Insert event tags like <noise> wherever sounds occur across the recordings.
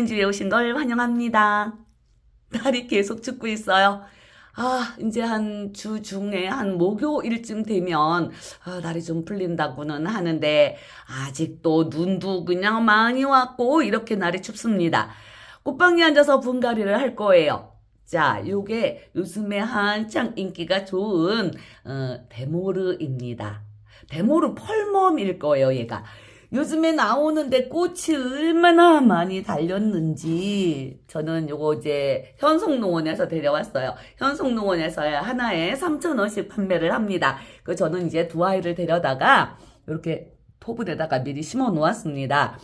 사는 집에 오신 걸 환영합니다. 날이 계속 춥고 있어요. 아, 이제 한 주 중에 한 목요일쯤 되면 아, 날이 좀 풀린다고는 하는데 아직도 눈도 그냥 많이 왔고 이렇게 날이 춥습니다. 꽃방에 앉아서 분갈이를 할 거예요. 자, 요게 요즘에 한창 인기가 좋은 어, 데모르입니다. 데모르 펄멈일 거예요, 얘가. 요즘에 나오는데 꽃이 얼마나 많이 달렸는지 저는 요거 이제 현송농원에서 데려왔어요. 현송농원에서 하나에 3,000원씩 판매를 합니다. 그 저는 이제 두 아이를 데려다가 이렇게 토분에다가 미리 심어 놓았습니다.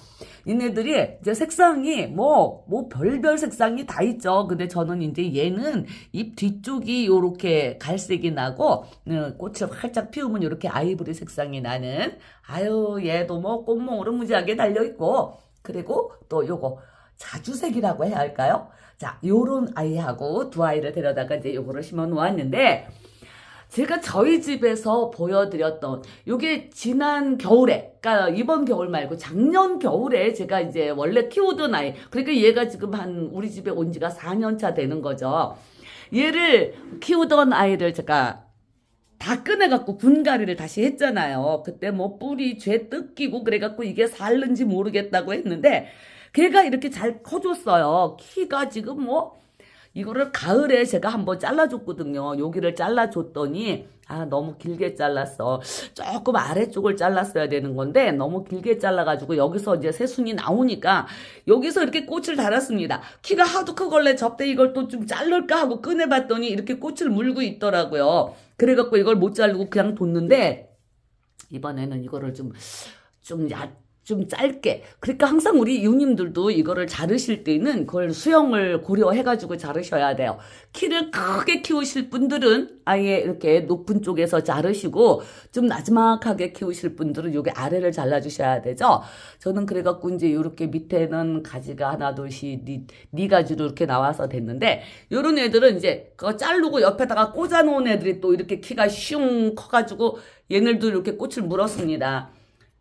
얘네들이 이제 색상이 뭐, 뭐 별별 색상이 다 있죠. 근데 저는 이제 얘는 잎 뒤쪽이 요렇게 갈색이 나고, 음, 꽃을 활짝 피우면 요렇게 아이보리 색상이 나는, 아유, 얘도 뭐 꽃몽으로 무지하게 달려있고, 그리고 또 요거, 자주색이라고 해야 할까요? 자, 요런 아이하고 두 아이를 데려다가 이제 요거를 심어 놓았는데, 제가 저희 집에서 보여드렸던 요게 지난 겨울에 그러니까 이번 겨울 말고 작년 겨울에 제가 이제 원래 키우던 아이 그러니까 얘가 지금 한 우리 집에 온 지가 4년 차 되는 거죠. 얘를 키우던 아이를 제가 다 꺼내갖고 분갈이를 다시 했잖아요. 그때 뭐 뿌리 죄 뜯기고 그래갖고 이게 살는지 모르겠다고 했는데 걔가 이렇게 잘 커졌어요. 키가 지금 뭐 이거를 가을에 제가 한번 잘라줬거든요. 여기를 잘라줬더니 아 너무 길게 잘랐어. 조금 아래쪽을 잘랐어야 되는 건데 너무 길게 잘라가지고 여기서 이제 새순이 나오니까 여기서 이렇게 꽃을 달았습니다. 키가 하도 크걸래 접대 이걸 또 좀 자를까 하고 꺼내봤더니 이렇게 꽃을 물고 있더라고요. 그래갖고 이걸 못 자르고 그냥 뒀는데 이번에는 이거를 좀좀 얇, 좀 짧게. 그러니까 항상 우리 이웃님들도 이거를 자르실 때는 그걸 수영을 고려해가지고 자르셔야 돼요. 키를 크게 키우실 분들은 아예 이렇게 높은 쪽에서 자르시고 좀 나지막하게 키우실 분들은 여기 아래를 잘라주셔야 되죠. 저는 그래갖고 이제 이렇게 밑에는 가지가 하나 둘씩 니, 니 가지로 이렇게 나와서 됐는데 요런 애들은 이제 그거 자르고 옆에다가 꽂아놓은 애들이 또 이렇게 키가 슝 커가지고 얘네들도 이렇게 꽃을 물었습니다.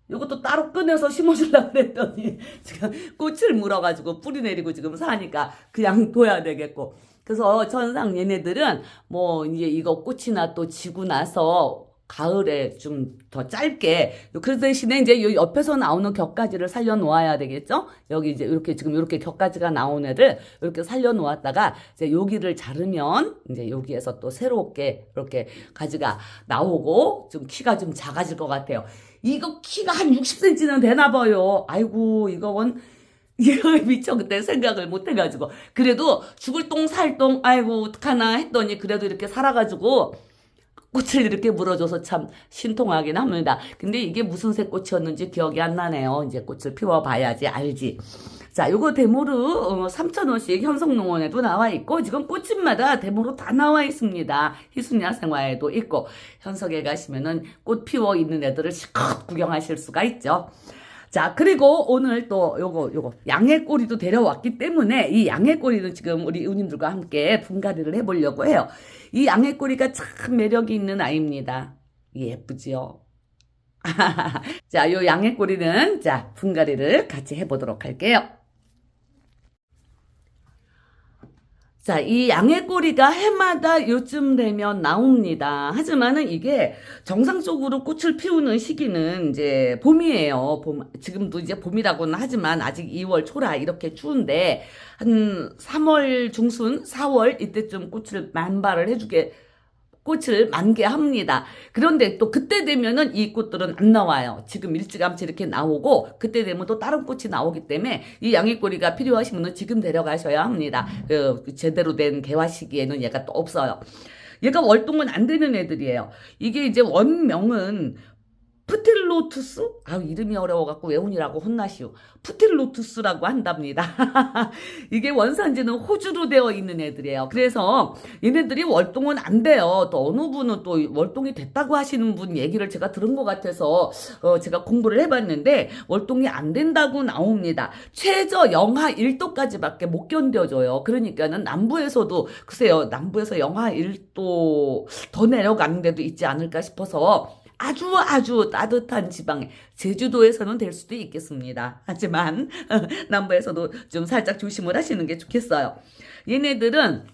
이것도 따로 꺼내서 심어주려고 그랬더니 지금 꽃을 물어가지고 뿌리 내리고 지금 사니까 그냥 둬야 되겠고. 그래서 전상 얘네들은 뭐 이제 이거 꽃이나 또 지고 나서 가을에 좀 더 짧게 그 대신에 이제 요 옆에서 나오는 격가지를 살려 놓아야 되겠죠? 여기 이제 이렇게 지금 이렇게 격가지가 나온 애들 이렇게 살려 놓았다가 이제 여기를 자르면 이제 여기에서 또 새롭게 이렇게 가지가 나오고 좀 키가 좀 작아질 것 같아요. 이거 키가 한 60cm는 되나 봐요. 아이고 이건 이거 <laughs> 미처 그때 생각을 못 해가지고 그래도 죽을 똥 살 똥 아이고 어떡하나 했더니 그래도 이렇게 살아가지고 꽃을 이렇게 물어줘서 참 신통하긴 합니다. 근데 이게 무슨 색 꽃이었는지 기억이 안 나네요. 이제 꽃을 피워봐야지 알지. 자, 요거 데모르 어, 3,000원씩 현성농원에도 나와 있고 지금 꽃집마다 데모르 다 나와 있습니다. 희순야 생화에도 있고 현석에 가시면은 꽃 피워 있는 애들을 실컷 구경하실 수가 있죠. 자, 그리고 오늘 또 요거, 요거, 양해꼬리도 데려왔기 때문에 이 양해꼬리는 지금 우리 의원님들과 함께 분갈이를 해보려고 해요. 이 양해꼬리가 참 매력이 있는 아이입니다. 예쁘지요? <laughs> 자, 요 양해꼬리는 자, 분갈이를 같이 해보도록 할게요. 자, 이 양해꼬리가 해마다 요쯤 되면 나옵니다. 하지만은 이게 정상적으로 꽃을 피우는 시기는 이제 봄이에요. 봄, 지금도 이제 봄이라고는 하지만 아직 2월 초라 이렇게 추운데 한 3월 중순, 4월 이때쯤 꽃을 만발을 해주게 꽃을 만개합니다. 그런데 또 그때 되면은 이 꽃들은 안 나와요. 지금 일찌감치 이렇게 나오고 그때 되면 또 다른 꽃이 나오기 때문에 이 양이꼬리가 필요하신 분은 지금 데려가셔야 합니다. 그 제대로 된 개화 시기에는 얘가 또 없어요. 얘가 월동은 안 되는 애들이에요. 이게 이제 원명은 푸틸로투스? 아 이름이 어려워갖고 외운이라고 혼나시오. 푸틸로투스라고 한답니다. <laughs> 이게 원산지는 호주로 되어 있는 애들이에요. 그래서 얘네들이 월동은 안 돼요. 또 어느 분은 또 월동이 됐다고 하시는 분 얘기를 제가 들은 것 같아서 어, 제가 공부를 해봤는데 월동이 안 된다고 나옵니다. 최저 영하 1도까지밖에 못 견뎌져요. 그러니까는 남부에서도 글쎄요 남부에서 영하 1도 더 내려가는 데도 있지 않을까 싶어서 아주 아주 따뜻한 지방에 제주도에서는 될 수도 있겠습니다. 하지만 <laughs> 남부에서도 좀 살짝 조심을 하시는 게 좋겠어요. 얘네들은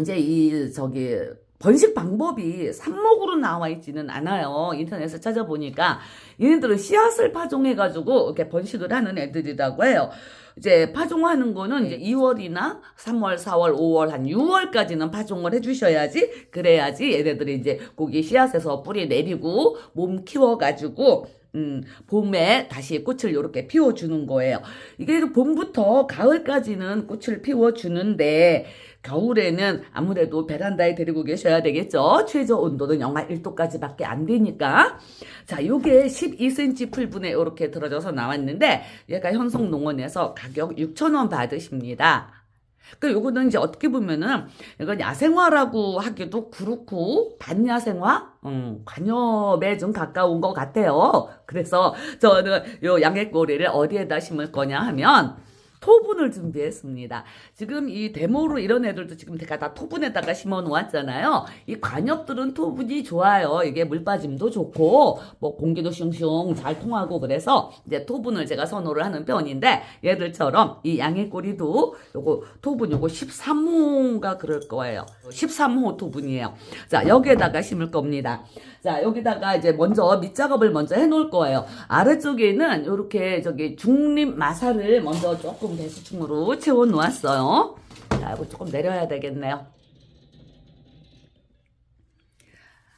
이제 이 저기 번식 방법이 삽목으로 나와 있지는 않아요. 인터넷에 찾아보니까 얘네들은 씨앗을 파종해가지고 이렇게 번식을 하는 애들이라고 해요. 이제 파종하는 거는 이제 2월이나 3월, 4월, 5월, 한 6월까지는 파종을 해주셔야지 그래야지 얘네들이 이제 고기 씨앗에서 뿌리 내리고 몸 키워가지고 음, 봄에 다시 꽃을 이렇게 피워주는 거예요. 이게 봄부터 가을까지는 꽃을 피워주는데 겨울에는 아무래도 베란다에 데리고 계셔야 되겠죠. 최저 온도는 영하 1도까지밖에 안 되니까. 자, 요게 12cm 풀분에 이렇게 들어져서 나왔는데 얘가 현송농원에서 가격 6,000원 받으십니다. 그 요거는 이제 어떻게 보면은 이건 야생화라고 하기도 그렇고 반야생화, 음, 관엽에 좀 가까운 것 같아요. 그래서 저는 요 양액꼬리를 어디에다 심을 거냐 하면 토분을 준비했습니다. 지금 이 데모로 이런 애들도 지금 제가 다 토분에다가 심어 놓았잖아요. 이 관엽들은 토분이 좋아요. 이게 물 빠짐도 좋고 뭐 공기도 슝슝 잘 통하고 그래서 이제 토분을 제가 선호를 하는 편인데 얘들처럼 이 양의 꼬리도 요거 토분 요거 13호인가 그럴 거예요. 13호 토분이에요. 자, 여기에다가 심을 겁니다. 자, 여기다가 이제 먼저 밑작업을 먼저 해 놓을 거예요. 아래쪽에는 요렇게 저기 중립 마사를 먼저 조금 배수충으로 채워 놓았어요. 자, 이거 조금 내려야 되겠네요.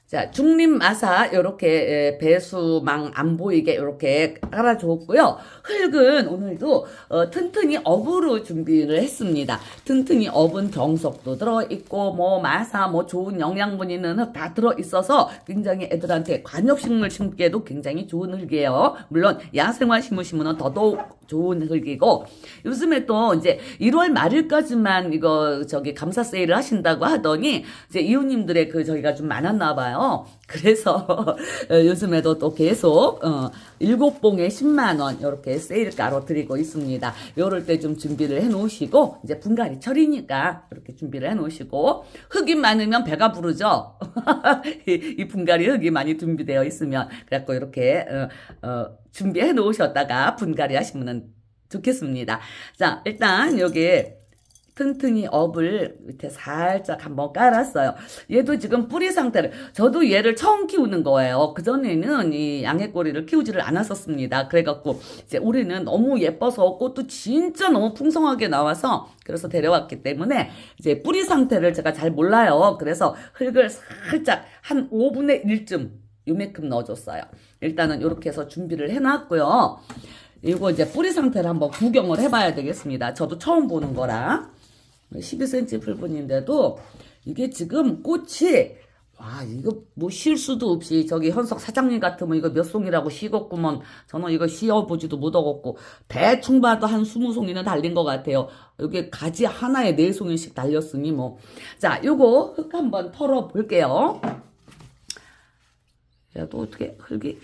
자, 중립 마사 요렇게 배수망 안 보이게 요렇게 깔아줬고요. 흙은 오늘도 어, 튼튼히 업으로 준비를 했습니다. 튼튼히 업은 정석도 들어있고 뭐 마사 뭐 좋은 영양분 있는 흙 다 들어있어서 굉장히 애들한테 관엽식물 심기에도 굉장히 좋은 흙이에요. 물론 야생화 심으시면 더더욱 좋은 흙이고 요즘에 또 이제 1월 말일까지만 이거 저기 감사 세일을 하신다고 하더니 이제 이웃님들의 그 저기가 좀 많았나 봐 요. 그래서 <laughs> 요즘에도 또 계속 어, 7봉에 10만 원 이렇게 세일가로 드리고 있습니다. 요럴 때 좀 준비를 해 놓으시고 이제 분갈이 철이니까 이렇게 준비를 해 놓으시고 흙이 많으면 배가 부르죠. <laughs> 이, 이 분갈이 흙이 많이 준비되어 있으면 그래갖고 이렇게 어, 어, 준비해 놓으셨다가 분갈이 하시면 좋겠습니다. 자, 일단 여기 튼튼히 업을 밑에 살짝 한번 깔았어요. 얘도 지금 뿌리 상태를, 저도 얘를 처음 키우는 거예요. 그전에는 이 양해꼬리를 키우지를 않았었습니다. 그래갖고, 이제 올해는 너무 예뻐서 꽃도 진짜 너무 풍성하게 나와서, 그래서 데려왔기 때문에, 이제 뿌리 상태를 제가 잘 몰라요. 그래서 흙을 살짝 한 5분의 1쯤, 요만큼 넣어줬어요. 일단은 이렇게 해서 준비를 해놨고요. 이거 이제 뿌리 상태를 한번 구경을 해봐야 되겠습니다. 저도 처음 보는 거라. 12cm 풀분인데도 이게 지금 꽃이 와 이거 뭐 쉴 수도 없이 저기 현석 사장님 같으면 이거 몇 송이라고 식었구먼. 저는 이거 씌어보지도 못하겠고 대충 봐도 한 20송이는 달린 것 같아요. 여기 가지 하나에 4송이씩 달렸으니 뭐자 요거 흙 한번 털어 볼게요. 야또 어떻게 흙이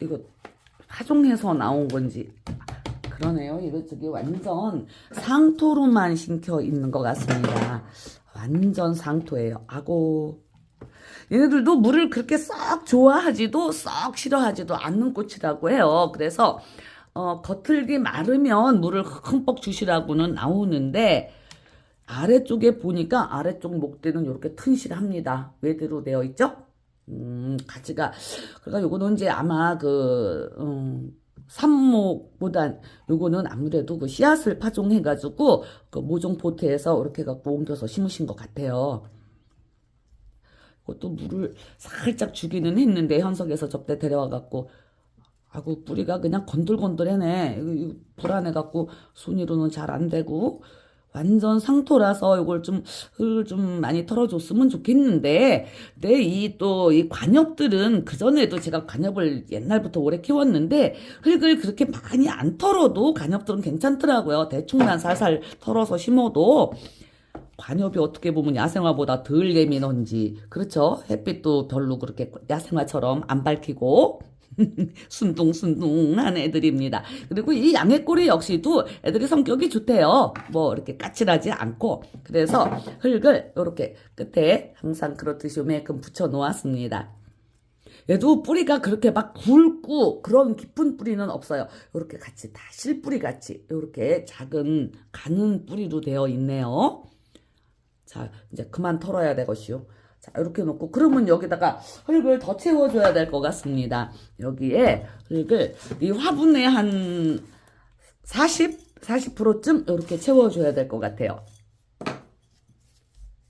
이거 파종해서 나온 건지 그러네요. 이거 저기 완전 상토로만 심겨 있는 것 같습니다. 완전 상토예요. 아고. 얘네들도 물을 그렇게 썩 좋아하지도 썩 싫어하지도 않는 꽃이라고 해요. 그래서 어, 겉흙이 마르면 물을 흠뻑 주시라고는 나오는데 아래쪽에 보니까 아래쪽 목대는 이렇게 튼실합니다. 외대로 되어 있죠? 음, 가지가 그러니까 요거는 이제 아마 그 음, 삽목보단 요거는 아무래도 그 씨앗을 파종해가지고 그 모종 포트에서 이렇게 갖고 옮겨서 심으신 것 같아요. 그것도 물을 살짝 주기는 했는데 현석에서 접대 데려와갖고 아구 뿌리가 그냥 건들건들해네. 불안해갖고 손으로는 잘 안 되고 완전 상토라서 이걸 좀 흙을 좀 많이 털어줬으면 좋겠는데 내 이또이 관엽들은 그 전에도 제가 관엽을 옛날부터 오래 키웠는데 흙을 그렇게 많이 안 털어도 관엽들은 괜찮더라고요. 대충만 살살 털어서 심어도 관엽이 어떻게 보면 야생화보다 덜 예민한지 그렇죠. 햇빛도 별로 그렇게 야생화처럼 안 밝히고 <laughs> 순둥순둥한 애들입니다. 그리고 이 양해꼬리 역시도 애들이 성격이 좋대요. 뭐 이렇게 까칠하지 않고 그래서 흙을 이렇게 끝에 항상 그렇듯이 요만큼 붙여 놓았습니다. 얘도 뿌리가 그렇게 막 굵고 그런 깊은 뿌리는 없어요. 이렇게 같이 다 실뿌리 같이 이렇게 작은 가는 뿌리로 되어 있네요. 자, 이제 그만 털어야 되것이요. 자, 이렇게 놓고 그러면 여기다가 흙을 더 채워줘야 될 것 같습니다. 여기에 흙을 이 화분에 한 40, 40%쯤 이렇게 채워줘야 될 것 같아요.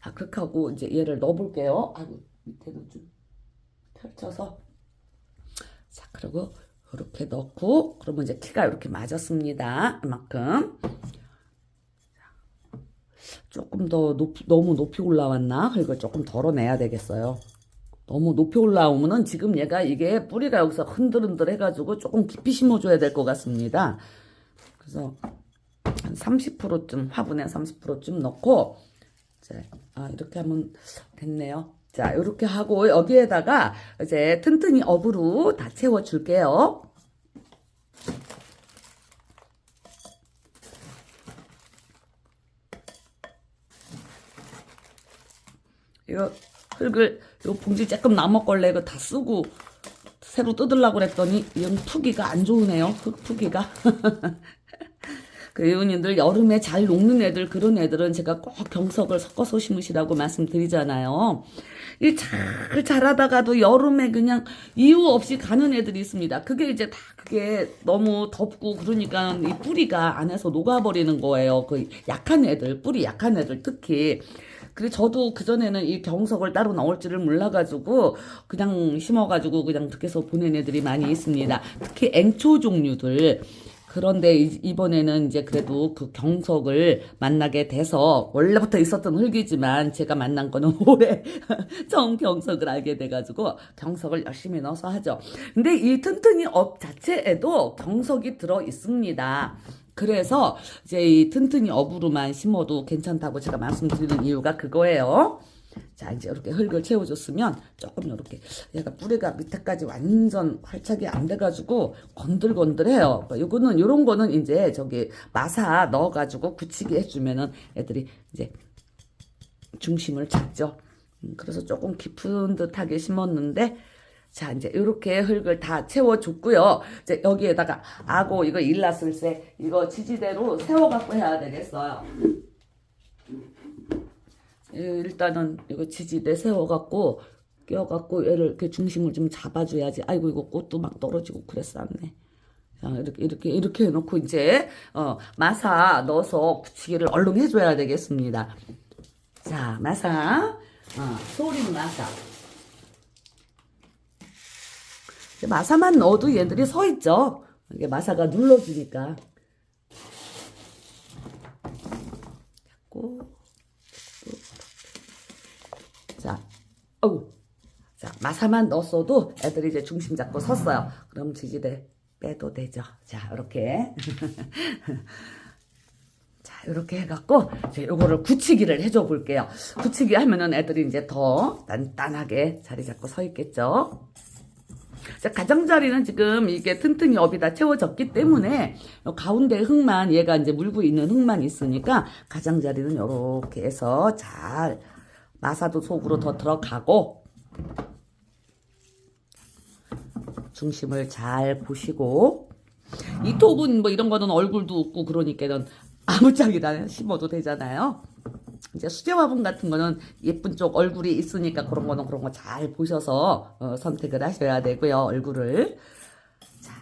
자, 그렇게 하고 이제 얘를 넣어볼게요. 아이고, 밑에도 좀 펼쳐서. 자, 그리고 이렇게 넣고, 그러면 이제 키가 이렇게 맞았습니다. 이만큼. 조금 더 높, 너무 높이 올라왔나? 이걸 조금 덜어내야 되겠어요. 너무 높이 올라오면은 지금 얘가 이게 뿌리가 여기서 흔들흔들 해가지고 조금 깊이 심어줘야 될 것 같습니다. 그래서 한 30%쯤 화분에 30%쯤 넣고 이제 아 이렇게 하면 됐네요. 자 이렇게 하고 여기에다가 이제 튼튼히 업으로 다 채워 줄게요. 이거 흙을 요 봉지 조금 남았걸래 이거 다 쓰고 새로 뜯으려고 그랬더니 이건 푸기가 안 좋으네요. 흙 푸기가. <laughs> 그 의원님들 여름에 잘 녹는 애들 그런 애들은 제가 꼭 경석을 섞어서 심으시라고 말씀드리잖아요. 이잘 자라다가도 여름에 그냥 이유 없이 가는 애들이 있습니다. 그게 이제 다 그게 너무 덥고 그러니까 이 뿌리가 안에서 녹아버리는 거예요. 그 약한 애들, 뿌리 약한 애들 특히. 그리고 저도 그전에는 이 경석을 따로 넣을 줄을 몰라가지고 그냥 심어가지고 그냥 그렇게 해서 보낸 애들이 많이 있습니다. 특히 앵초 종류들. 그런데 이- 이번에는 이제 그래도 그 경석을 만나게 돼서 원래부터 있었던 흙이지만 제가 만난 거는 <laughs> 올해 처음 경석을 알게 돼가지고 경석을 열심히 넣어서 하죠. 근데 이 튼튼이 업 자체에도 경석이 들어 있습니다. 그래서 이제 이 튼튼이 업으로만 심어도 괜찮다고 제가 말씀드리는 이유가 그거예요. 자, 이제 이렇게 흙을 채워줬으면 조금 이렇게 얘가 뿌리가 밑에까지 완전 활착이 안 돼가지고 건들건들해요. 그러니까 요거는 요런 거는 이제 저기 마사 넣어가지고 굳히기 해주면은 애들이 이제 중심을 잡죠. 음, 그래서 조금 깊은 듯하게 심었는데 자 이제 이렇게 흙을 다 채워줬고요. 이제 여기에다가 아고 이거 일났을세 이거 지지대로 세워갖고 해야 되겠어요. 예, 일단은 이거 지지대 세워갖고 끼워갖고 얘를 이렇게 중심을 좀 잡아줘야지. 아이고 이거 꽃도 막 떨어지고 그랬었네. 자, 이렇게 이렇게 이렇게 해놓고 이제 어 마사 넣어서 붙이기를 얼른 해줘야 되겠습니다. 자 마사 어, 소린 마사. 이제 마사만 넣어도 얘들이 서 있죠. 이게 마사가 눌러주니까. 잡고 자, 어우. 자, 마사만 넣었어도 애들이 이제 중심 잡고 섰어요. 그럼 지지대 빼도 되죠. 자, 이렇게. <laughs> 자, 이렇게 해갖고, 이제 요거를 굳히기를 해줘 볼게요. 굳히기 하면은 애들이 이제 더 단단하게 자리 잡고 서 있겠죠. 자, 가장자리는 지금 이게 튼튼히 업이 다 채워졌기 때문에 요 가운데 흙만 얘가 이제 물고 있는 흙만 있으니까 가장자리는 이렇게 해서 잘 마사도 속으로 더 들어가고 중심을 잘 보시고 이 톱은 뭐 이런 거는 얼굴도 없고 그러니까는 아무짝이나 심어도 되잖아요. 이제 수제 화분 같은 거는 예쁜 쪽 얼굴이 있으니까 그런 거는 그런 거 잘 보셔서 어, 선택을 하셔야 되고요. 얼굴을 자,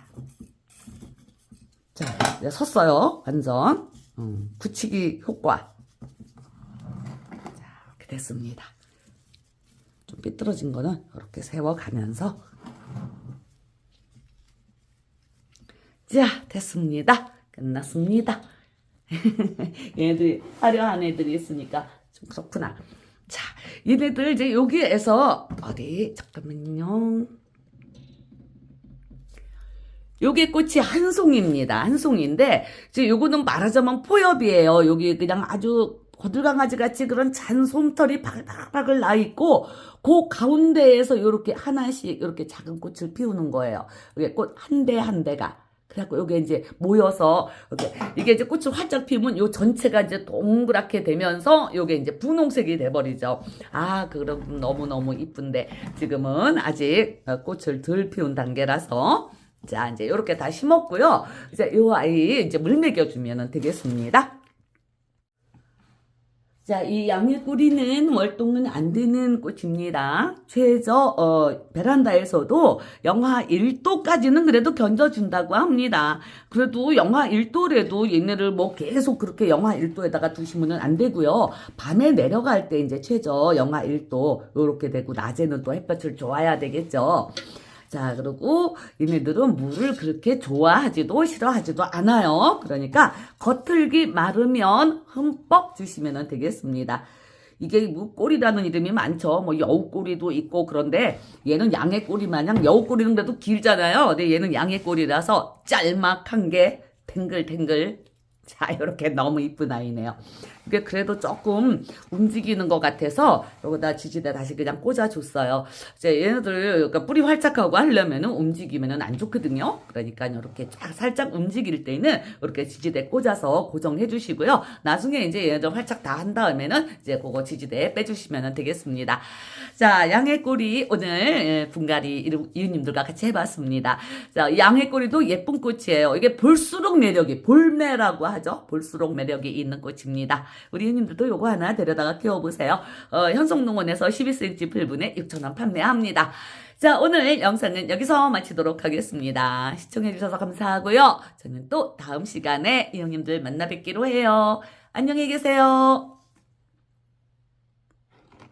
자 이제 섰어요. 완전 음, 굳히기 효과 자 이렇게 됐습니다. 좀 삐뚤어진 거는 이렇게 세워가면서 자 됐습니다. 끝났습니다. <laughs> 얘네들이 화려한 애들이 있으니까 좀 그렇구나. 자, 얘네들 이제 여기에서 어디 잠깐만요. 요게 꽃이 한 송입니다. 한 송인데 이제 요거는 말하자면 포엽이에요. 여기 그냥 아주 거들강아지 같이 그런 잔 솜털이 바글바글 나 있고 그 가운데에서 요렇게 하나씩 이렇게 작은 꽃을 피우는 거예요. 이게 꽃 한 대 한 대가 그래갖고 요게 이제 모여서 이렇게 이게 이제 꽃을 활짝 피우면 요 전체가 이제 동그랗게 되면서 요게 이제 분홍색이 돼버리죠. 아 그럼 너무 너무 이쁜데 지금은 아직 어, 꽃을 덜 피운 단계라서 자 이제 요렇게 다 심었고요. 이제 요 아이 이제 물 먹여주면 되겠습니다. 자, 이 양의꼬리는 월동은 안 되는 꽃입니다. 최저 어, 베란다에서도 영하 1도까지는 그래도 견뎌준다고 합니다. 그래도 영하 1도래도 얘네를 뭐 계속 그렇게 영하 1도에다가 두시면 안 되고요. 밤에 내려갈 때 이제 최저 영하 1도 요렇게 되고 낮에는 또 햇볕을 좋아야 되겠죠. 자, 그리고 얘네들은 물을 그렇게 좋아하지도 싫어하지도 않아요. 그러니까 겉흙이 마르면 흠뻑 주시면 되겠습니다. 이게 뭐 꼬리라는 이름이 많죠. 뭐 여우꼬리도 있고 그런데 얘는 양의 꼬리 마냥 여우꼬리는 그래도 길잖아요. 근데 얘는 양의 꼬리라서 짤막한 게 탱글탱글. 자, 이렇게 너무 이쁜 아이네요. 이게 그래도 조금 움직이는 것 같아서 여기다 지지대 다시 그냥 꽂아줬어요. 이제 얘네들 그러니까 뿌리 활짝하고 하려면은 움직이면은 안 좋거든요. 그러니까 이렇게 쫙 살짝 움직일 때는 이렇게 지지대 꽂아서 고정해 주시고요. 나중에 이제 얘네들 활짝 다 한 다음에는 이제 그거 지지대 빼주시면 되겠습니다. 자, 양의 꼬리 오늘 예, 분갈이 이웃님들과 같이 해봤습니다. 자, 양의 꼬리도 예쁜 꽃이에요. 이게 볼수록 매력이 볼매라고 하죠. 볼수록 매력이 있는 꽃입니다. 우리 이웃님들도 요거 하나 데려다가 키워보세요. 어, 현송농원에서 12cm 풀분에 6,000원 판매합니다. 자, 오늘 영상은 여기서 마치도록 하겠습니다. 시청해주셔서 감사하고요. 저는 또 다음 시간에 이 형님들 만나 뵙기로 해요. 안녕히 계세요.